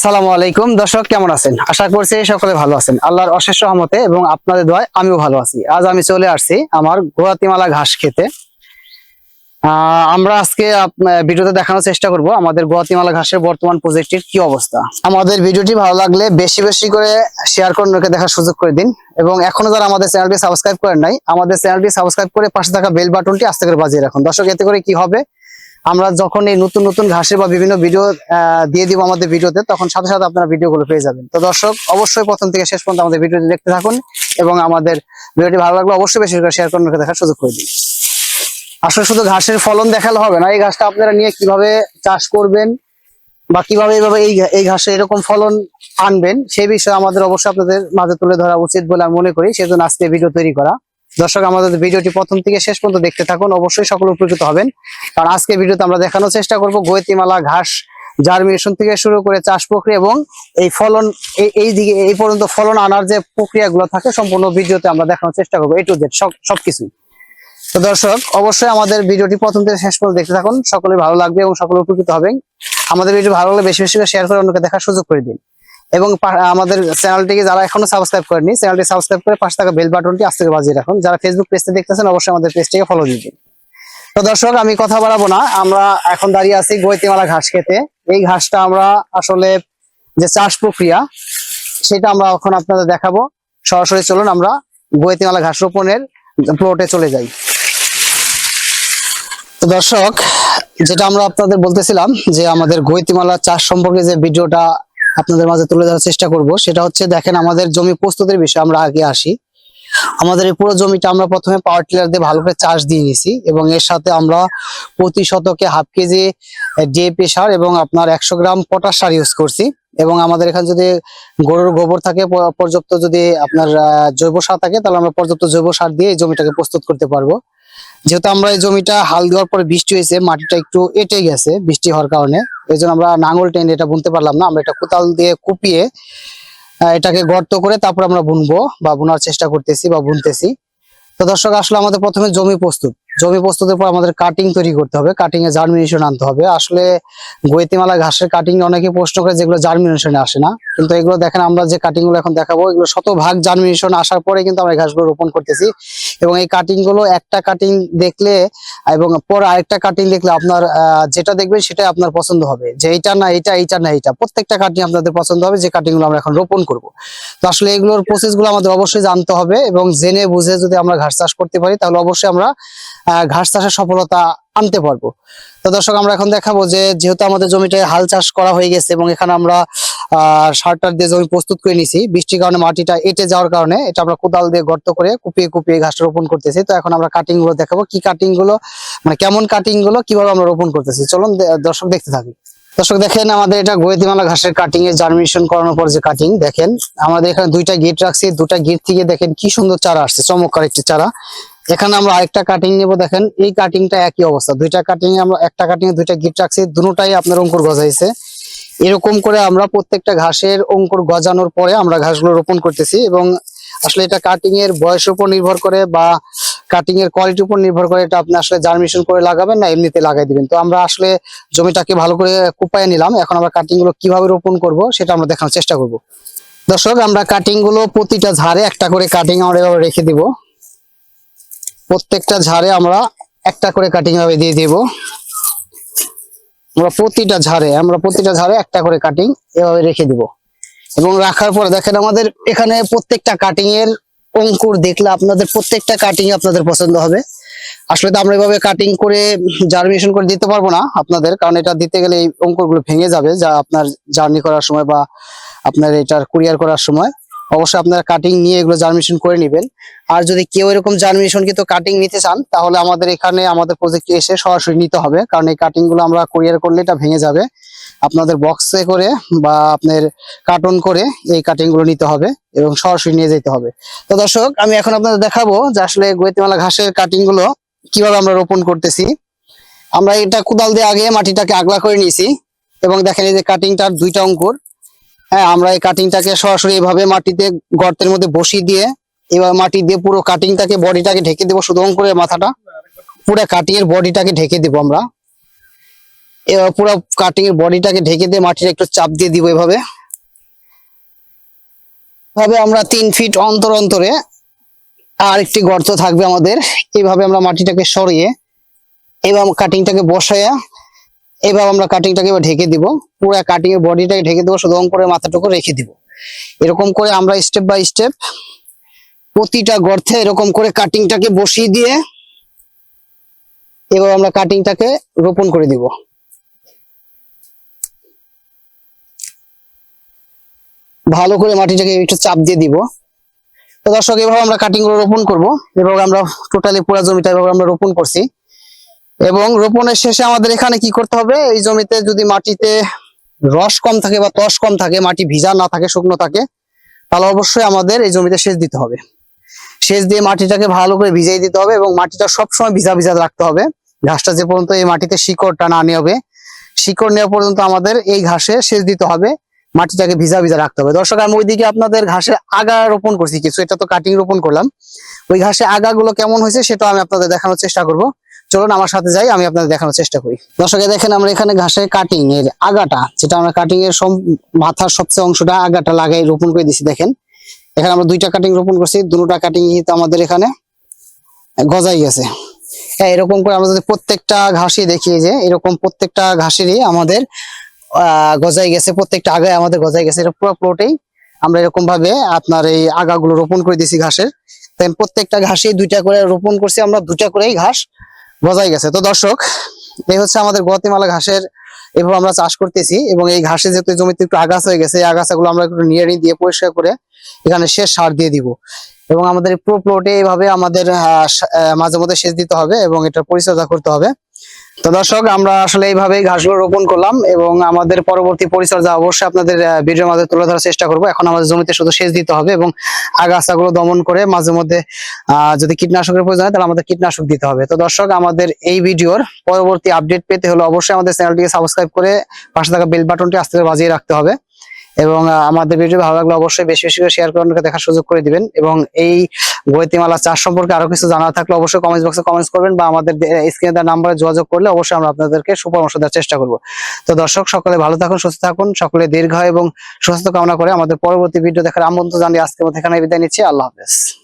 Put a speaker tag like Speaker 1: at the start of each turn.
Speaker 1: আসসালামু আলাইকুম। দর্শক, কেমন আছেন? আশা করছি সকলে ভালো আছেন। আল্লাহর অশেষ রহমতে এবং আপনাদের দোয়ায় আমিও ভালো আছি। আজ আমি চলে আসছি আমার গোয়াতিমালা ঘাস খেতে। আমরা আজকে ভিডিওতে দেখানোর চেষ্টা করব আমাদের গোয়াতিমালা ঘাসের বর্তমান প্রজেক্টের কি অবস্থা। আমাদের ভিডিওটি ভালো লাগলে বেশি বেশি করে শেয়ার করে লোকে দেখার সুযোগ করে দিন। এবং এখনও যারা আমাদের চ্যানেলটি সাবস্ক্রাইব করেন নাই, আমাদের চ্যানেলটি সাবস্ক্রাইব করে পাশে থাকা বেল বাটনটি আস্তে করে বাজিয়ে রাখুন। দর্শক, এতে করে কি হবে? আমরা যখন এই নতুন নতুন ঘাসের বা বিভিন্ন ভিডিও দিয়ে দিব আমাদের ভিডিওতে তখন সাথে সাথে আপনারা ভিডিওগুলো পেয়ে যাবেন। তো দর্শক, অবশ্যই প্রথম থেকে শেষ পর্যন্ত আমাদের ভিডিওটি দেখতে থাকুন এবং আমাদের ভিডিওটি ভালো লাগলে অবশ্যই বেশি করে শেয়ার করে লোকে দেখার সুযোগ করে দিন। আসলে শুধু ঘাসের ফলন দেখালে হবে না, এই ঘাসটা আপনারা নিয়ে কীভাবে চাষ করবেন বা কীভাবে এইভাবে এই এই ঘাসে এরকম ফলন আনবেন, সেই বিষয়ে আমাদের অবশ্যই আপনাদের মাঝে তুলে ধরা উচিত বলে আমি মনে করি, সেজন্য আজকে ভিডিও তৈরি করা। দর্শক, আমাদের ভিডিওটি প্রথম থেকে শেষ পর্যন্ত দেখতে থাকুন। অবশ্যই সকল উপকৃত হবেন। কারণ আজকে ভিডিওতে আমরা দেখানোর চেষ্টা করব গোয়েতিমালা, ঘাস, জার্মিনেশন থেকে শুরু করে চাষ প্রক্রিয়া এবং এই ফলন, এই- এই দিকে, এই পর্যন্ত ফলন আনার যে প্রক্রিয়াগুলো থাকে, সম্পূর্ণ ভিডিওতে আমরা দেখানোর চেষ্টা করব এ টু জেড সব সবকিছু তো দর্শক, অবশ্যই আমাদের ভিডিওটি প্রথম থেকে শেষ পর্যন্ত দেখতে থাকুন। সকলে ভালো লাগবে এবং সকলে উপকৃত হবেন। আমাদের ভিডিও ভালো লাগলে বেশি বেশি করে শেয়ার করে অন্যকে দেখার সুযোগ করে দিন। এবং আমাদের চ্যানেলটিকে যারা এখনও সাবস্ক্রাইব করেনি চ্যানেলটি সাবস্ক্রাইব করে পাশে থাকা বেল বাটনটি আস্তে করে বাজিয়ে রাখুন। যারা ফেসবুক পেজতে দেখতেছেন, অবশ্যই আমাদের পেজটিকে ফলো দিন। তো দর্শক, আমি কথা বাড়াবো না। আমরা এখন দাঁড়িয়ে আছি গৈতিমালা ঘাস খেতে। এই ঘাসটা আমরা আসলে যে চাষ প্রক্রিয়া, সেটা আমরা এখন আপনাদের দেখাবো। সরাসরি চলুন আমরা গৈতিমালা ঘাস রোপণের প্লটে চলে যাই। তো দর্শক, যেটা আমরা আপনাদের বলতেছিলাম যে আমাদের গৈতিমালা চাষ সম্পর্কে যে ভিডিওটা আপনাদের মাঝে তুলে ধরার চেষ্টা করব। সেটা হচ্ছে, দেখেন আমাদের জমি প্রস্তুতের বিষয়ে আমরা আগে আসি। আমাদের এই পুরো জমিটা আমরা প্রথমে পাওয়ার টিলার দিয়ে ভালো করে চাষ দিয়ে নিছি এবং এর সাথে আমরা প্রতি শতকে হাফ কেজি ডিএপি সার এবং আপনার একশো গ্রাম পটাশ সার ইউজ করছি। এবং আমাদের এখানে যদি গরুর গোবর থাকে পর্যাপ্ত যদি আপনার জৈব সার থাকে, তাহলে আমরা পর্যাপ্ত জৈব সার দিয়ে এই জমিটাকে প্রস্তুত করতে পারব। যেহেতু আমরা এই জমিটা হাল দেওয়ার পরে বৃষ্টি হয়েছে, মাটিটা একটু এটে গেছে বৃষ্টি হওয়ার কারণে। এই জন্য আমরা নাঙ্গল টেনে এটা বুনতে পারলাম না। আমরা এটা কোদাল দিয়ে কুপিয়ে এটাকে গর্ত করে তারপর আমরা বুনবো বা বোনার চেষ্টা করতেছি বা বুনতেছি। তো দর্শক, আসলে আমাদের প্রথমে জমি প্রস্তুত। জমি প্রস্তুতের পর আমাদের কাটিং তৈরি করতে হবে। কাটিং এ জার্মিনেশন আনতে হবে। আসলে গোয়েতিমালা ঘাসের কাটিং অনেকে প্রশ্ন করে যেগুলো জার্মিনেশনে আসে না। কিন্তু এগুলো দেখেন, আমরা যে কাটিংগুলো এখন দেখাবো, এগুলো শতভাগ জার্মিনেশন আসার পরে কিন্তু আমরা ঘাসগুলো রোপণ করতেছি। এবং এই কাটিংগুলো একটা কাটিং দেখলে এবং পর আরেকটা কাটিং দেখলে আপনার যেটা দেখবেন সেটাই আপনার পছন্দ হবে। যে এইটা না এইটা এইটা না এইটা। প্রত্যেকটা কাটিং আপনাদের পছন্দ হবে, যে কাটিংগুলো আমরা এখন রোপণ করব। তো আসলে এগুলোর প্রসেসগুলো আমাদের অবশ্যই জানতে হবে এবং জেনে বুঝে যদি আমরা ঘাস চাষ করতে পারি, তাহলে অবশ্যই আমরা ঘাস চাষের সফলতা আনতে পারব। তো দর্শক, আমরা এখন দেখাবো যে যেহেতু আমাদের জমিটায় হাল চাষ করা হয়ে গেছে এবং এখানে আমরা আহ সার টার দিয়ে জমি প্রস্তুত করে নিছি, বৃষ্টির কারণে মাটিটা এটে যাওয়ার কারণে এটা আমরা কোদাল দিয়ে গর্ত করে কুপিয়ে কুপিয়ে ঘাস রোপণ করতেছি। তো এখন আমরা কাটিংগুলো দেখাবো। কি কাটিংগুলো মানে কেমন কাটিংগুলো কীভাবে আমরা রোপণ করতেছি? চলুন দর্শক দেখতে থাকি দর্শক দেখেন, আমাদের এটা গোয়েতিমালা ঘাসের কাটিং এর জার্মিনেশন করানোর পর যে কাটিং দেখেন, আমাদের এখানে দুইটা গিট রাখছি। দুটা গিট থেকে দেখেন কি সুন্দর চারা আসছে, চমৎকার একটি চারা। এখানে আমরা আরেকটা কাটিং নেব, দেখেন, এই কাটিংটা একই অবস্থা। দুইটা কাটিং আমরা, একটা কাটিং দুইটা গিট রাখছি। দুটোটাই আপনার অঙ্কুর গজাইছে। এরকম করে আমরা প্রত্যেকটা ঘাসের অঙ্কুর গজানোর পরে আমরা ঘাসগুলো রোপণ করতেছি এবং আসলে এটা কাটিং এর বয়সের উপর নির্ভর করে বা কাটিং এর কোয়ালিটির উপর নির্ভর করে এটা আপনি আসলে জার্মিশন করে লাগাবেন না, এমনিতে লাগাই দিবেন। তো আমরা আসলে জমিটাকে ভালো করে কুপায় নিলাম। এখন আমরা কাটিংগুলো কীভাবে রোপণ করব সেটা আমরা দেখানোর চেষ্টা করব। দর্শক, আমরা কাটিংগুলো প্রতিটা ঝাড়ে একটা করে কাটিং আমরা রেখে দিব। প্রত্যেকটা ঝাড়ে আমরা একটা করে কাটিং ভাবে দিয়ে দিব। আমরা প্রতিটা ঝাড়ে, আমরা প্রতিটা ঝাড়ে একটা করে কাটিং এভাবে রেখে দিব। এবং রাখার পরে দেখেন আমাদের এখানে প্রত্যেকটা কাটিং এর অঙ্কুর দেখলে আপনাদের প্রত্যেকটা কাটিং আপনাদের পছন্দ হবে। আসলে তো আমরা এভাবে কাটিং করে জার্মিনেশন করে দিতে পারব না আপনাদের, কারণ এটা দিতে গেলে এই অঙ্কুরগুলো ভেঙে যাবে যা আপনার জার্নি করার সময় বা আপনার এটার কুরিয়ার করার সময়। অবশ্যই আপনারা কাটিং নিয়ে এগুলো জার্মিনেশন করে নেবেন। আর যদি কেউ এরকম জার্মিনেশন কিন্তু কাটিং নিতে চান, তাহলে আমাদের এখানে আমাদের প্রজেক্টে এসে সরাসরি নিতে হবে। কারণ এই কাটিংগুলো আমরা কুরিয়ার করলে এটা ভেঙে যাবে। আপনাদের বক্সে করে বা আপনার কার্টন করে এই কাটিংগুলো নিতে হবে এবং সরাসরি নিয়ে যেতে হবে। তো দর্শক, আমি এখন আপনাদের দেখাবো যে আসলে গোয়েতিমালা ঘাসের কাটিংগুলো কীভাবে আমরা রোপণ করতেছি। আমরা এটা কোদাল দিয়ে আগে মাটিটাকে আগলা করে নিয়েছি এবং দেখেন এই যে কাটিংটার দুইটা অঙ্কুর। হ্যাঁ আমরা এই কাটিংটাকে সরাসরি এভাবে মাটিতে গর্তের মধ্যে বসিয়ে দিয়ে এবার মাটি দিয়ে পুরো কাটিংটাকে বডিটাকে ঢেকে দেবো শুধু অঙ্কুরের মাথাটা। পুরো কাটিংয়ের বডিটাকে ঢেকে দেবো আমরা। এবার পুরো কাটিং এর বডিটাকে ঢেকে দিয়ে মাটিটা একটু চাপ দিয়ে দিব এভাবে। ভাবে আমরা তিন ফিট অন্তর অন্তরে আর একটি গর্ত থাকবে আমাদের। এইভাবে আমরা মাটিটাকে সরিয়ে এবার কাটিংটাকে বসাইয়া এবার আমরা কাটিংটাকে এবার ঢেকে দিব। পুরো কাটিং এর বডিটাকে ঢেকে দেবো, শুধু করে মাথাটুকু রেখে দিব। এরকম করে আমরা স্টেপ বাই স্টেপ প্রতিটা গর্তে এরকম করে কাটিংটাকে বসিয়ে দিয়ে এবার আমরা কাটিংটাকে রোপণ করে দিব। ভালো করে মাটিটাকে একটু চাপ দিয়ে দিব। তো দর্শক, এভাবে আমরা কাটিং রোপণ করব। এভাবে আমরা টোটালি পুরো জমিটা এভাবে আমরা রোপণ করছি। এবং রোপণের শেষে আমাদের এখানে কি করতে হবে? এই জমিতে যদি মাটিতে রস কম থাকে বা তস কম থাকে, মাটি ভিজা না থাকে, শুকনো থাকে, তাহলে অবশ্যই আমাদের এই জমিতে সেচ দিতে হবে। সেচ দিয়ে মাটিটাকে ভালো করে ভিজাই দিতে হবে এবং মাটিটা সবসময় ভিজা ভিজা রাখতে হবে। ঘাসটা যে পর্যন্ত এই মাটিতে শিকড়টা না নেবে শিকড় নেওয়া পর্যন্ত আমাদের এই ঘাসে সেচ দিতে হবে। মাটিটাকে ভিজা ভিজা রাখতে হবে। দর্শক, আমি ওইদিকে আপনাদের ঘাসের আগা রোপণ করছি কিছু। এটা তো কাটিং রোপণ করলাম। ওই ঘাসে আগাগুলো কেমন হয়েছে সেটা আমি আপনাদের দেখানোর চেষ্টা করব। চলুন আমার সাথে যাই, আমি আপনাদের দেখানোর চেষ্টা করি। দর্শকে দেখেন আমরা এখানে ঘাসের কাটিং এর আগাটা, যেটা আমরা কাটিং এর মাথার সবচেয়ে অংশটা আগাটা লাগাই রোপণ করে দিছি, দেখেন। এখানে আমরা দুইটা কাটিং রোপণ করছি, দুটা কাটিং কিন্তু আমাদের এখানে গজাই গেছে। হ্যাঁ এরকম করে আমরা যদি প্রত্যেকটা ঘাসই দেখি, যে এরকম প্রত্যেকটা ঘাসেরই আমাদের গজাই গেছে, প্রত্যেকটা আগায় আমাদের গজাই গেছে, এটা পুরো প্লটেই আমরা এরকম ভাবে আপনার এই আগাগুলো রোপণ করে দিয়েছি ঘাসের। তাই প্রত্যেকটা ঘাসেই দুইটা করে রোপণ করছি, আমরা দুটা করেই ঘাস গজাই গেছে। তো দর্শক, এই হচ্ছে আমাদের গতিমালা ঘাসের এভাবে আমরা চাষ করতেছি এবং এই ঘাসে যেহেতু জমিতে একটু আগাছা হয়ে গেছে, এই আগাছাগুলো আমরা একটু নিয়ে দিয়ে পরিষ্কার করে এখানে শেষ সার দিয়ে দিব। এবং আমাদের পুরো প্লটে এইভাবে আমাদের মাঝে মধ্যে সেচ দিতে হবে এবং এটা পরিচর্যা করতে হবে। তো দর্শক, আমরা আসলে এইভাবেই ঘাসগুলো রোপণ করলাম এবং আমাদের পরবর্তী পরিচর্যা অবশ্যই আপনাদের ভিডিওর মাঝে তুলে ধরার চেষ্টা করব। এখন আমাদের জমিতে শুধু সেচ দিতে হবে এবং আগাছাগুলো দমন করে মাঝে মধ্যে যদি কীটনাশকের প্রয়োজন হয় তাহলে আমাদের কীটনাশক দিতে হবে। তো দর্শক, আমাদের এই ভিডিওর পরবর্তী আপডেট পেতে হলে অবশ্যই আমাদের চ্যানেলটিকে সাবস্ক্রাইব করে পাশে থাকা বেল বাটনটি আস্তে বাজিয়ে রাখতে হবে। এবং আমাদের ভিডিও ভালো লাগলে অবশ্যই বেশি বেশি করে শেয়ার করে দেখার সুযোগ করে দিবেন। এবং এই গৈতিমালা চাষ সম্পর্কে আরও কিছু জানা থাকলে অবশ্যই কমেন্ট বক্সে কমেন্টস করবেন বা আমাদের স্ক্রিনে দেওয়া নাম্বারে যোগাযোগ করলে অবশ্যই আমরা আপনাদেরকে সুপরামর্শ দেওয়ার চেষ্টা করব। তো দর্শক, সকলে ভালো থাকুন, সুস্থ থাকুন, সকলে দীর্ঘ এবং সুস্থ কামনা করে আমাদের পরবর্তী ভিডিও দেখার আমন্ত্রণ জানিয়ে আজকের মতো এখানে বিদায় নিচ্ছি। আল্লাহ হাফেজ।